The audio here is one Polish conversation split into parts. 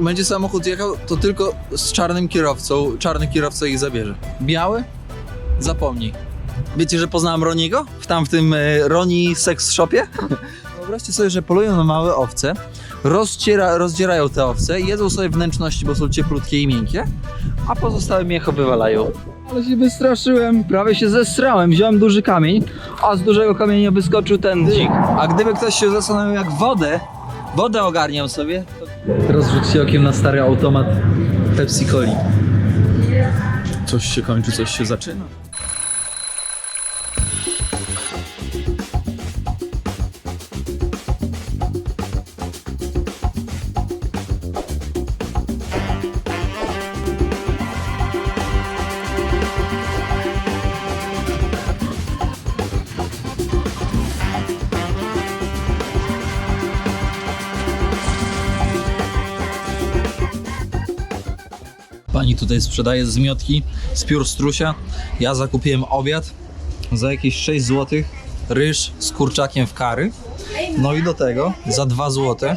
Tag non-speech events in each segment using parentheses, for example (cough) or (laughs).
Będzie samochód jechał, to tylko z czarnym kierowcą. Czarny kierowca ich zabierze. Biały? Zapomnij. Wiecie, że poznałem Roniego? W tam w tym e, Roni Sex Shopie? (laughs) Wyobraźcie sobie, że polują na małe owce, rozciera, rozdzierają te owce, jedzą sobie wnętrzności, bo są cieplutkie i miękkie, a pozostałe mięcho wywalają. Ale się wystraszyłem, prawie się zesrałem. Wziąłem duży kamień, a z dużego kamienia wyskoczył ten dzik. A gdyby ktoś się zastanowił, jak wodę, wodę ogarniam sobie. Teraz rzućcie okiem na stary automat Pepsi Coli. Coś się kończy, coś się zaczyna. Tutaj sprzedaje zmiotki z piór strusia. Ja zakupiłem obiad za jakieś 6 zł. Ryż z kurczakiem w kary. No i do tego za 2 zł,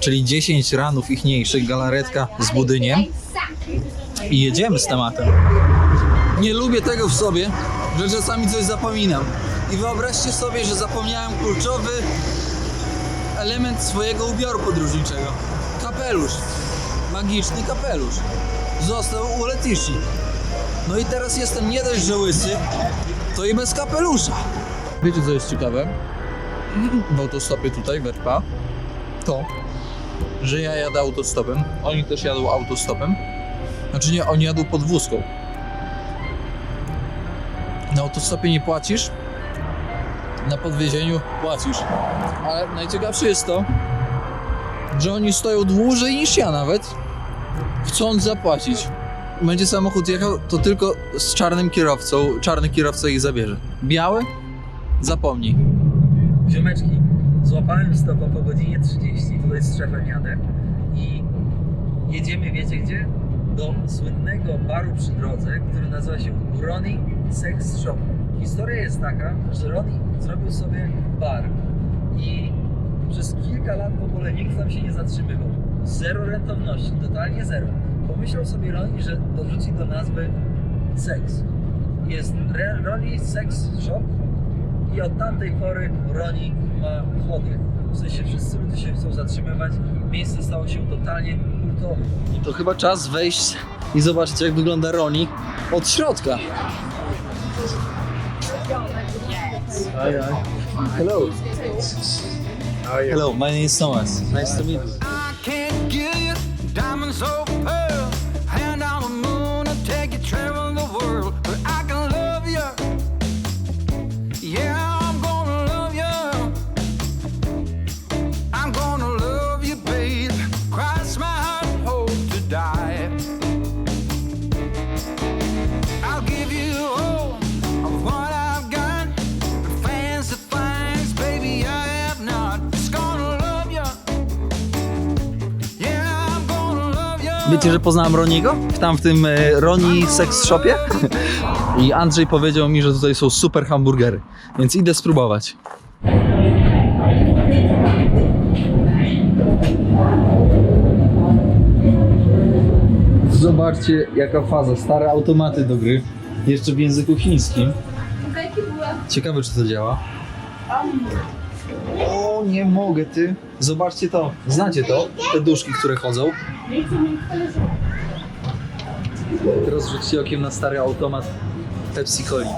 czyli 10 ranów ichniejszych, galaretka z budyniem. I jedziemy z tematem. Nie lubię tego w sobie, że czasami coś zapominam. I wyobraźcie sobie, że zapomniałem kluczowy element swojego ubioru podróżniczego. Kapelusz. Magiczny kapelusz. Został u Letici. No i teraz jestem nie dość, że łysy, to i bez kapelusza. Wiecie co jest ciekawe? W autostopie tutaj, w RPA, to, że ja jadę autostopem, oni też jadą autostopem. Znaczy nie, oni jadą podwózką. Na autostopie nie płacisz, na podwiezieniu płacisz. Ale najciekawsze jest to, że oni stoją dłużej niż ja nawet, chcąc zapłacić. Będzie samochód jechał, to tylko z czarnym kierowcą. Czarny kierowca ich zabierze. Biały? Zapomnij. Ziomeczki, złapałem stopa po godzinie 30, tutaj z szefem jadę i jedziemy, wiecie gdzie? Do słynnego baru przy drodze, który nazywa się Ronnie Sex Shop. Historia jest taka, że Ronnie zrobił sobie bar i przez kilka lat w ogóle nikt tam się nie zatrzymywał. Zero rentowności, totalnie zero. Pomyślał sobie Ronnie, że dorzuci do nazwy seks. Jest Re- Ronnie Sex Shop i od tamtej pory Ronnie ma chody. W sensie wszyscy ludzie się chcą zatrzymywać, miejsce stało się totalnie kultowe. To chyba czas wejść i zobaczyć jak wygląda Ronnie od środka. Hello. Hello, my name is Thomas. Nice to meet you. so perfect. Wiecie, że poznałem Roniego? Tam w tym e, Roni Sex Shopie? (laughs) I Andrzej powiedział mi, że tutaj są super hamburgery, więc idę spróbować. Zobaczcie jaka faza, stare automaty do gry, jeszcze w języku chińskim. Ciekawe czy to działa. O, nie mogę ty. Zobaczcie to. Znacie to? Te duszki, które chodzą. Teraz rzućcie okiem na stary automat Pepsi Coli.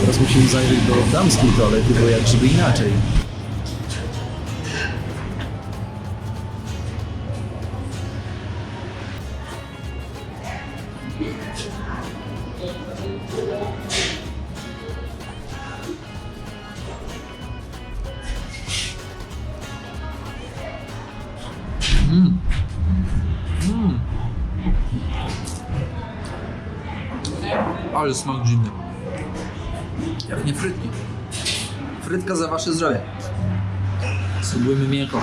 Teraz musimy zajrzeć do damskiej toalety, bo jak żeby inaczej. Ale smak dziwny. Jak nie frytki. Frytka za wasze zdrowie. Spróbujmy mięcho.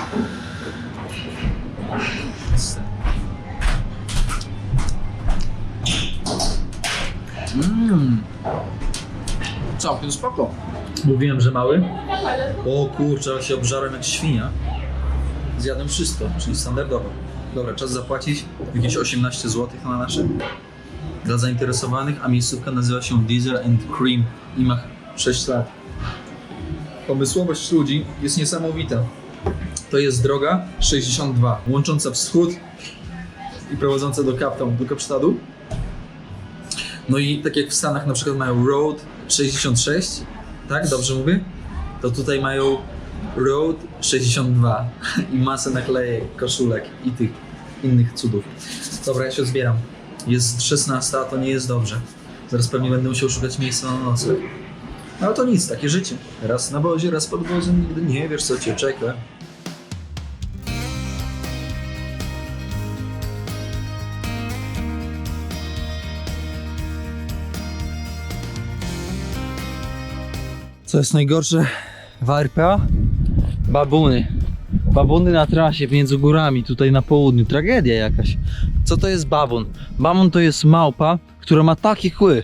Mmm. Całkiem spoko. Mówiłem, że mały. O kurczę, ale się obżarłem jak świnia. Zjadłem wszystko, czyli standardowo. Dobra, czas zapłacić jakieś 18 zł na nasze. Dla zainteresowanych, a miejscówka nazywa się Diesel and Cream i ma 6 lat. Pomysłowość ludzi jest niesamowita. To jest droga 62, łącząca wschód i prowadząca do Cape do Kapsztadu. No i tak jak w Stanach na przykład mają Road 66, tak? Dobrze mówię? To tutaj mają Road 62 i masę naklejek, koszulek i tych innych cudów. Dobra, ja się zbieram. Jest 16, a to nie jest dobrze. Zaraz pewnie będę musiał szukać miejsca na nocleg. No ale to nic, takie życie. Raz na wozie, raz pod wozem, nigdy nie wiesz co cię czeka. Co jest najgorsze w RPA? Babuny. Babuny na trasie między górami, tutaj na południu. Tragedia jakaś. Co to jest babun? Babun to jest małpa, która ma takie kły.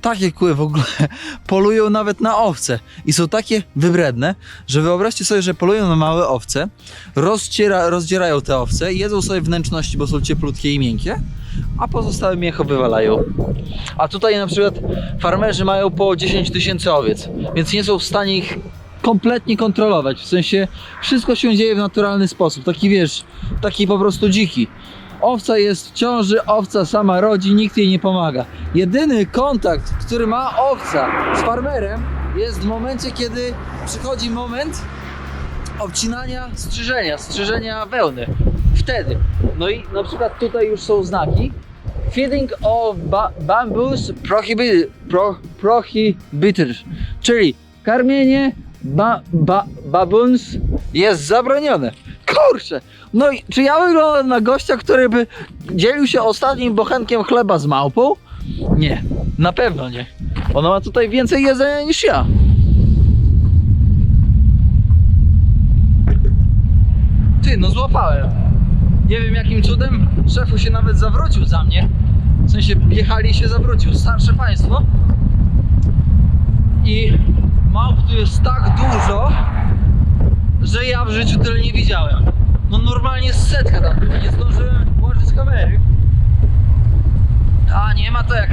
Takie kły w ogóle. (laughs) Polują nawet na owce. I są takie wybredne, że wyobraźcie sobie, że polują na małe owce, rozciera, rozdzierają te owce, jedzą sobie wnętrzności, bo są cieplutkie i miękkie, a pozostałe mięcho wywalają. A tutaj na przykład farmerzy mają po 10 tysięcy owiec, więc nie są w stanie ich kompletnie kontrolować. W sensie wszystko się dzieje w naturalny sposób. Taki wiesz, taki po prostu dziki. Owca jest w ciąży, owca sama rodzi, nikt jej nie pomaga. Jedyny kontakt, który ma owca z farmerem jest w momencie, kiedy przychodzi moment obcinania strzyżenia, strzyżenia wełny. Wtedy. No i na przykład tutaj już są znaki. Feeding of ba bamboos prohibited, pro prohibited. Czyli karmienie ba ba baboons jest zabronione. Kurczę! No i czy ja wyglądam na gościa, który by dzielił się ostatnim bochenkiem chleba z małpą? Nie, na pewno nie. Ona ma tutaj więcej jedzenia niż ja. Ty, no złapałem. Nie wiem jakim cudem szefu się nawet zawrócił za mnie. W sensie jechali i się zawrócił. Starsze państwo. I małp tu jest tak dużo, że ja w życiu tyle nie widziałem. No normalnie setka tam była. Nie zdążyłem włożyć kamery. A nie ma to jak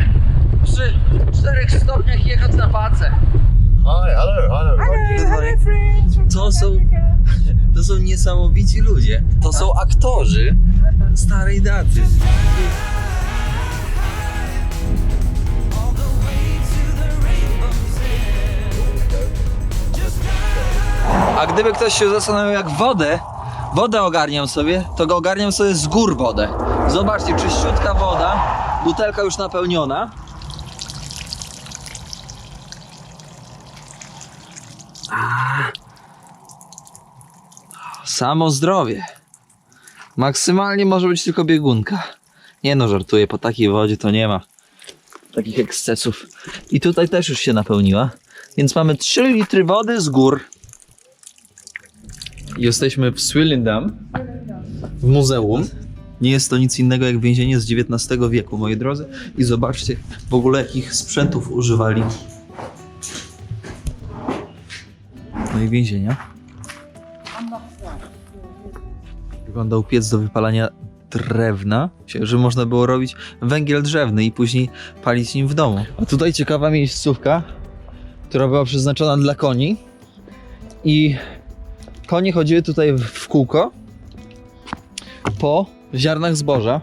przy 4 stopniach jechać na pacę. Hi, hello, hello. Hello, To są, (laughs) to są niesamowici ludzie. To są aktorzy starej daty. A gdyby ktoś się zastanawiał jak wodę, wodę ogarniam sobie, to go ogarniam sobie z gór wodę. Zobaczcie, czyściutka woda, butelka już napełniona. Samo zdrowie. Maksymalnie może być tylko biegunka. Nie no, żartuję, po takiej wodzie to nie ma takich ekscesów. I tutaj też już się napełniła. Więc mamy 3 litry wody z gór. Jesteśmy w Swillendam, w muzeum. Nie jest to nic innego jak więzienie z XIX wieku, moi drodzy. I zobaczcie w ogóle jakich sprzętów używali. No i więzienia. Wyglądał piec do wypalania drewna, że można było robić węgiel drzewny i później palić nim w domu. A tutaj ciekawa miejscówka, która była przeznaczona dla koni. I konie chodziły tutaj w- kółko po ziarnach zboża,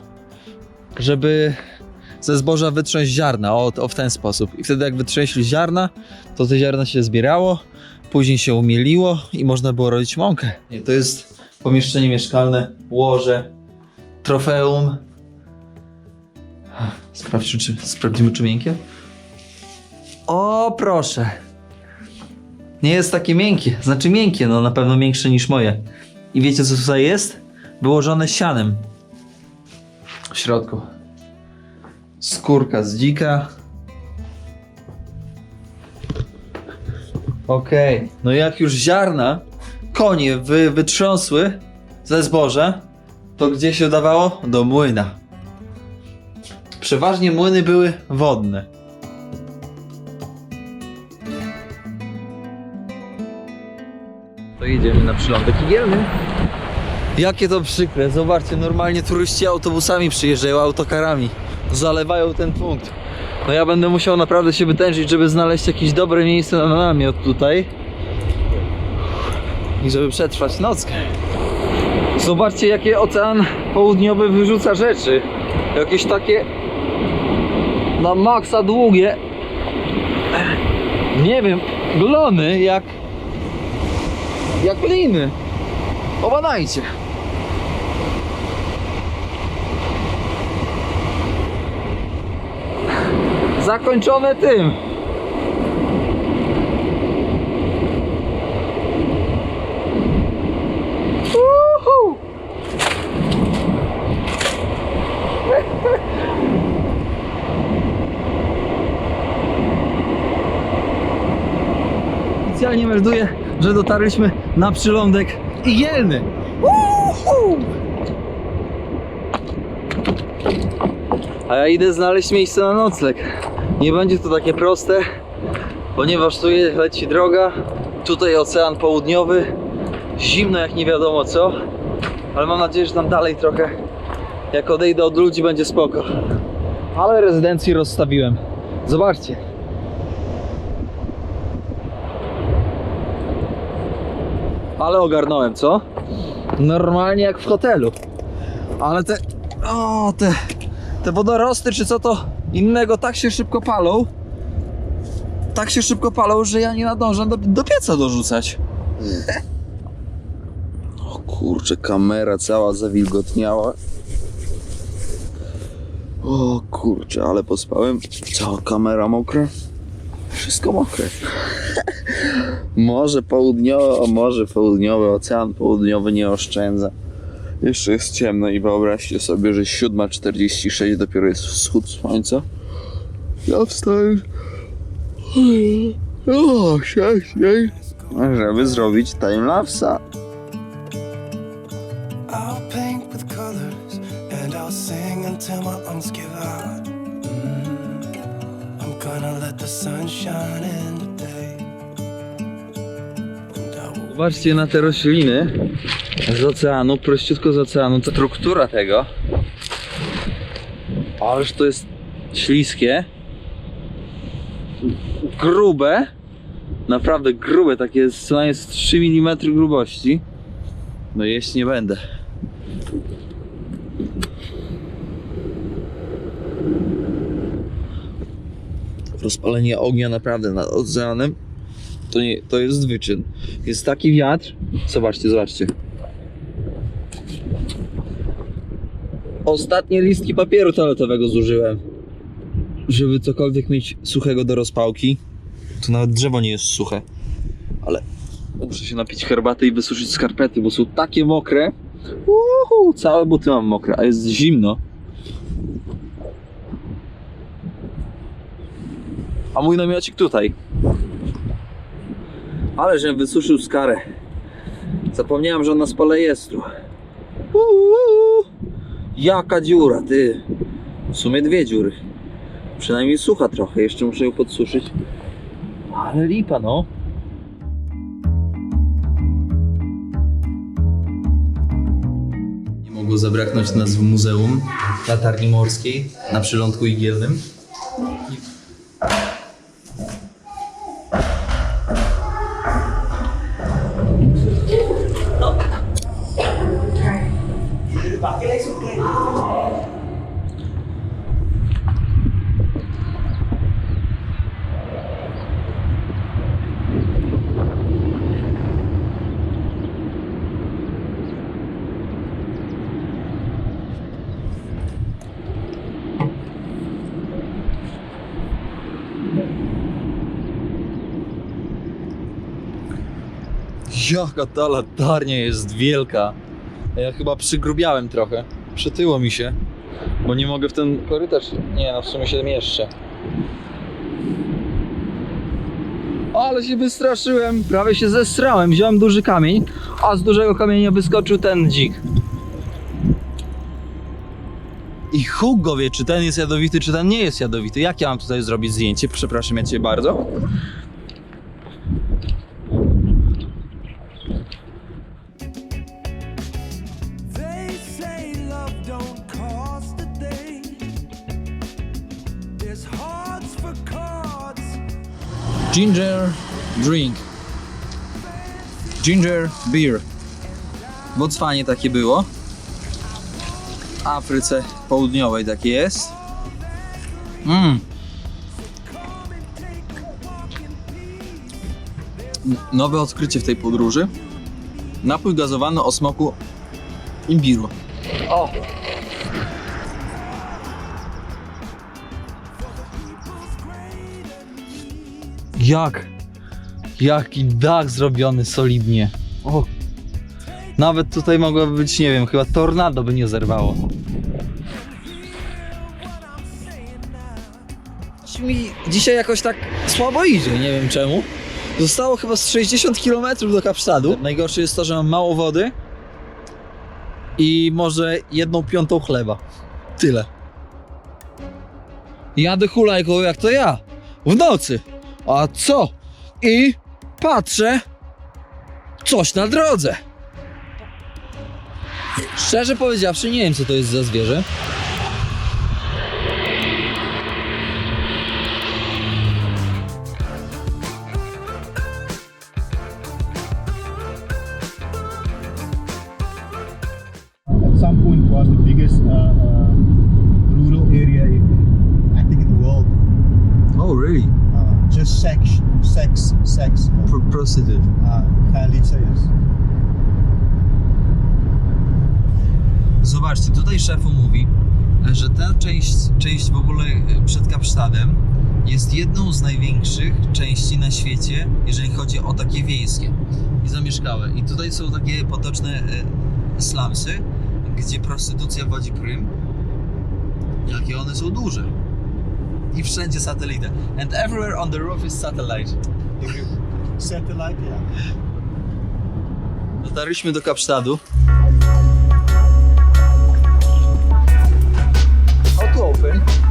żeby ze zboża wytrząść ziarna, o, o w ten sposób. I wtedy jak wytrzęśli ziarna, to te ziarna się zbierało, później się umieliło i można było robić mąkę. To jest pomieszczenie mieszkalne, łoże, trofeum. Sprawdźmy, czy, sprawdzimy, czy miękkie. O, proszę. Nie jest takie miękkie. Znaczy miękkie, no na pewno większe niż moje. I wiecie co tutaj jest? Wyłożone sianem. W środku. Skórka z dzika. Okej. No jak już ziarna konie wy, wytrząsły, ze zboże, to gdzie się udawało? Do młyna. Przeważnie młyny były wodne. To idziemy na przylądek Igielny. Jakie to przykre, zobaczcie, normalnie turyści autobusami przyjeżdżają, autokarami. Zalewają ten punkt. No ja będę musiał naprawdę się wytężyć, żeby znaleźć jakieś dobre miejsce na namiot tutaj. I żeby przetrwać nockę. Zobaczcie jakie ocean południowy wyrzuca rzeczy. Jakieś takie na maksa długie. Nie wiem, glony jak jak liny. Obadajcie. Zakończone tym. Uhu. (laughs) Oficjalnie melduję, że dotarliśmy na przylądek Igielny. Uhu. A ja idę znaleźć miejsce na nocleg. Nie będzie to takie proste, ponieważ tu leci droga, tutaj ocean południowy, zimno jak nie wiadomo co, ale mam nadzieję, że tam dalej trochę, jak odejdę od ludzi, będzie spoko. Ale rezydencji rozstawiłem. Zobaczcie. Ale ogarnąłem, co? Normalnie jak w hotelu. Ale te. O, te. Te wodorosty, czy co to innego, tak się szybko palą. Tak się szybko palą, że ja nie nadążam do, do pieca dorzucać. O kurczę, kamera cała zawilgotniała. O kurczę, ale pospałem. Cała kamera mokra. Wszystko mokre. Morze południowe, o morze południowe, ocean południowy nie oszczędza. Jeszcze jest ciemno i wyobraźcie sobie, że 7.46 dopiero jest wschód słońca. Ja wstałem. O, wcześniej. Żeby zrobić timelapsa. I'll paint with colors and I'll sing until my lungs give out. Mm. I'm gonna let the sun shine in Zobaczcie na te rośliny z oceanu, prościutko z oceanu. To struktura tego. Ależ to jest śliskie. Grube. Naprawdę grube, takie co najmniej z 3 mm grubości. No jeść nie będę. Rozpalenie ognia naprawdę nad oceanem to, nie, to jest wyczyn. Jest taki wiatr. Zobaczcie, zobaczcie. Ostatnie listki papieru toaletowego zużyłem. Żeby cokolwiek mieć suchego do rozpałki. Tu nawet drzewo nie jest suche. Ale muszę się napić herbaty i wysuszyć skarpety, bo są takie mokre. Uhu, całe buty mam mokre, a jest zimno. A mój namiocik tutaj. Ale żem wysuszył skarę. Zapomniałem, że ona z polejestru. Uuu, jaka dziura, ty. W sumie dwie dziury. Przynajmniej sucha trochę, jeszcze muszę ją podsuszyć. Ale lipa, no. Nie mogło zabraknąć nazwy muzeum latarni morskiej na przylądku igielnym. Jaka ta latarnia jest wielka. Ja chyba przygrubiałem trochę. Przytyło mi się. Bo nie mogę w ten korytarz. Nie, no w sumie się mieszczę. Ale się wystraszyłem, prawie się zestrałem. Wziąłem duży kamień, a z dużego kamienia wyskoczył ten dzik. I Hugo wie, czy ten jest jadowity, czy ten nie jest jadowity. Jak ja mam tutaj zrobić zdjęcie? Przepraszam ja cię bardzo. Ginger drink. Ginger beer. W Botswanie takie było. W Afryce Południowej takie jest. Mmm. Nowe odkrycie w tej podróży. Napój gazowany o smaku imbiru. O! Jak? Jaki dach zrobiony solidnie. O! Nawet tutaj mogłoby być, nie wiem, chyba tornado by nie zerwało. Mi dzisiaj jakoś tak słabo idzie, nie wiem czemu. Zostało chyba z 60 km do Kapsztadu. Najgorsze jest to, że mam mało wody i może jedną piątą chleba. Tyle. Jadę hulajką jak to ja. W nocy. A co? I patrzę. Coś na drodze. Szczerze powiedziawszy, nie wiem co to jest za zwierzę. Sex, sex. Pro. Uh, Khalice jest. Zobaczcie, tutaj szefu mówi, że ta część, część w ogóle e, przed Kapsztadem jest jedną z największych części na świecie, jeżeli chodzi o takie wiejskie i zamieszkałe. I tutaj są takie potoczne e, slumsy, gdzie prostytucja wodzi prym. Jakie one są duże. I wszędzie satelity. And everywhere on the roof is satellite. Dotarliśmy do Kapsztadu. How to open?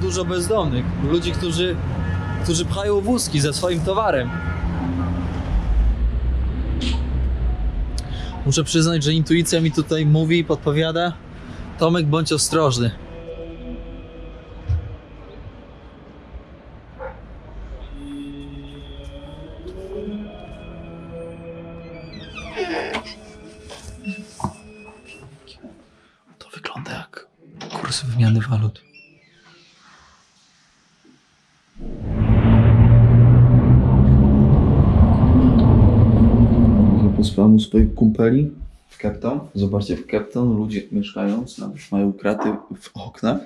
Dużo bezdomnych, ludzi, którzy, którzy pchają wózki ze swoim towarem. Muszę przyznać, że intuicja mi tutaj mówi i podpowiada. Tomek, bądź ostrożny. U swoich kumpeli w Cape Town. Zobaczcie, w Cape Town ludzie mieszkając nawet mają kraty w oknach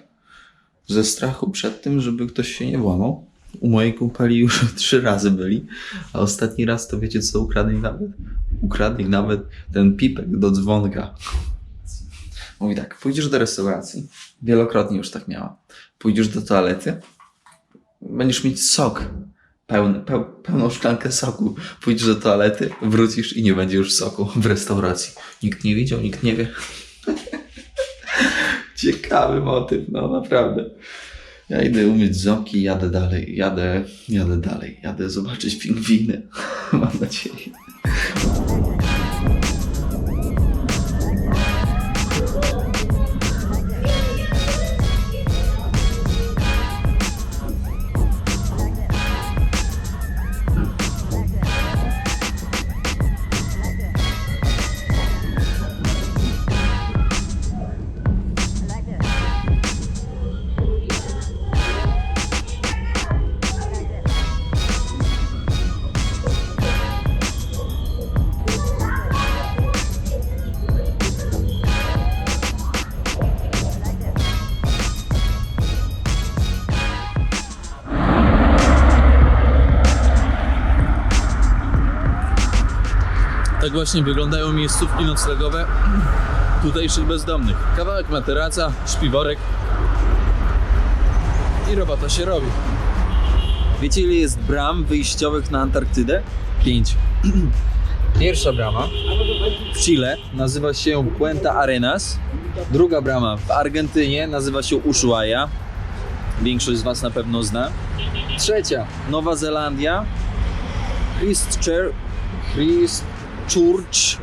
ze strachu przed tym, żeby ktoś się nie włamał. U mojej kumpeli już (laughs) trzy razy byli, a ostatni raz to wiecie co ukradli nawet? Ukradli nawet ten pipek do dzwonka. Mówi tak, pójdziesz do restauracji, wielokrotnie już tak miała. Pójdziesz do toalety, będziesz mieć sok, peł, pełną szklankę soku. Pójdziesz do toalety, wrócisz i nie będzie już soku w restauracji. Nikt nie widział, nikt nie wie. (laughs) Ciekawy motyw, no naprawdę. Ja idę umyć ząbki jadę dalej, jadę, jadę dalej, jadę zobaczyć pingwiny. (laughs) Mam nadzieję. Tak właśnie wyglądają miejscówki noclegowe tutejszych bezdomnych. Kawałek materaca, śpiworek i robota się robi. Wiecie ile jest bram wyjściowych na Antarktydę? Pięć. (clears throat) Pierwsza brama w Chile nazywa się Puente Arenas. Druga brama w Argentynie nazywa się Ushuaia. Większość z Was na pewno zna. Trzecia Nowa Zelandia. Christchurch. Christchurch. Church.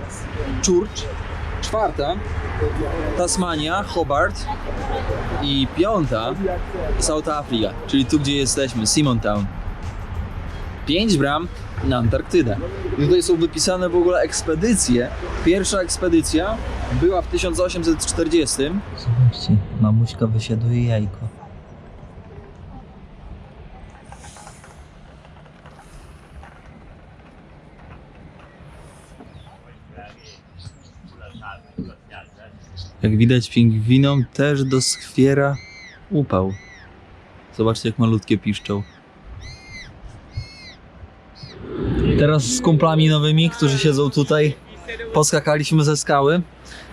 Czwarta Tasmania, Hobart. I piąta South Africa, czyli tu gdzie jesteśmy, Simon Town. Pięć bram na Antarktydę. I tutaj są wypisane w ogóle ekspedycje. Pierwsza ekspedycja była w 1840. Zobaczcie, mamuśka wysiaduje jajko. Jak widać, pingwinom też doskwiera upał. Zobaczcie, jak malutkie piszczą. Teraz z kumplami nowymi, którzy siedzą tutaj, poskakaliśmy ze skały.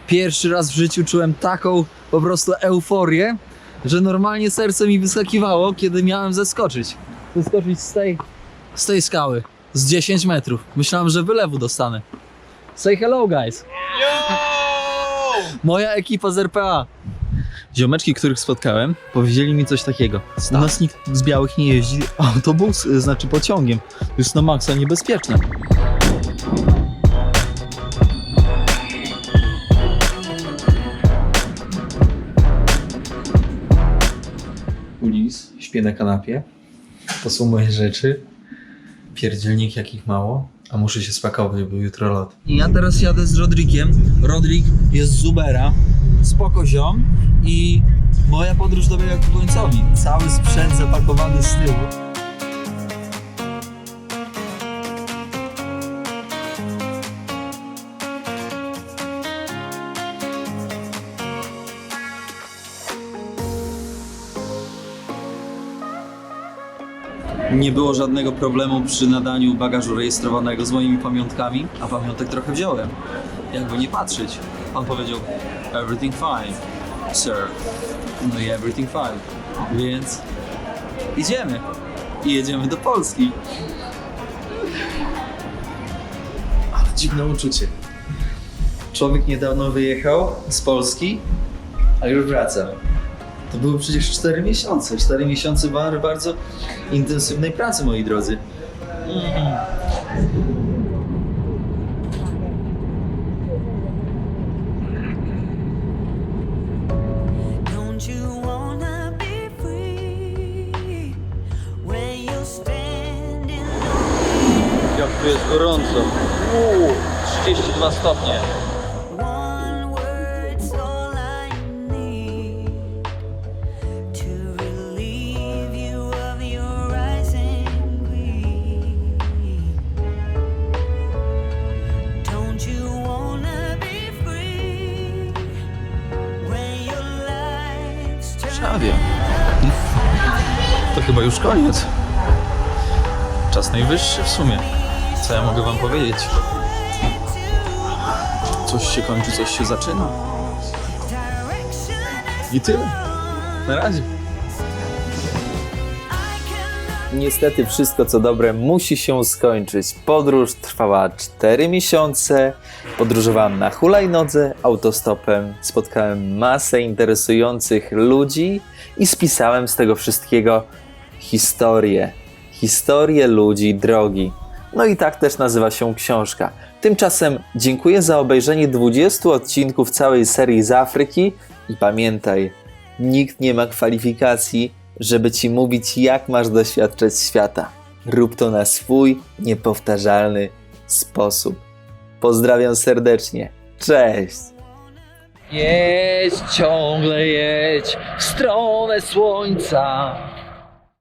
Pierwszy raz w życiu czułem taką po prostu euforię, że normalnie serce mi wyskakiwało, kiedy miałem zeskoczyć. Zeskoczyć z tej, z tej skały. Z 10 metrów. Myślałem, że wylewu dostanę. Say hello, guys. Moja ekipa z RPA. Ziomeczki, których spotkałem, powiedzieli mi coś takiego. U nas nikt z białych nie jeździ (laughs) autobus, y, znaczy pociągiem. To jest na maksa niebezpieczne. Ulis, śpię na kanapie. To są moje rzeczy. Pierdzielnik jakich mało. A muszę się spakować, bo jutro lot. Ja teraz jadę z Rodrikiem. Rodrik jest z Ubera. Spoko ziom. I moja podróż dobiega ku końcowi. Cały sprzęt zapakowany z tyłu. Nie było żadnego problemu przy nadaniu bagażu rejestrowanego z moimi pamiątkami, a pamiątek trochę wziąłem. Jakby nie patrzeć. Pan powiedział, everything fine, sir. No i everything fine. Więc idziemy. I jedziemy do Polski. Ale dziwne uczucie. Człowiek niedawno wyjechał z Polski, a już wraca. To były przecież 4 miesiące. 4 miesiące bardzo, bardzo intensywnej pracy, moi drodzy. Jak tu jest gorąco. Uuu, 32 stopnie. Już koniec. Czas najwyższy w sumie. Co ja mogę wam powiedzieć? Coś się kończy, coś się zaczyna. I tyle. Na razie. Niestety wszystko co dobre musi się skończyć. Podróż trwała 4 miesiące. Podróżowałem na hulajnodze, autostopem, spotkałem masę interesujących ludzi i spisałem z tego wszystkiego historię. Historię ludzi drogi. No i tak też nazywa się książka. Tymczasem dziękuję za obejrzenie 20 odcinków całej serii z Afryki i pamiętaj, nikt nie ma kwalifikacji, żeby ci mówić, jak masz doświadczać świata. Rób to na swój niepowtarzalny sposób. Pozdrawiam serdecznie. Cześć! Jedź, ciągle jedź w stronę słońca.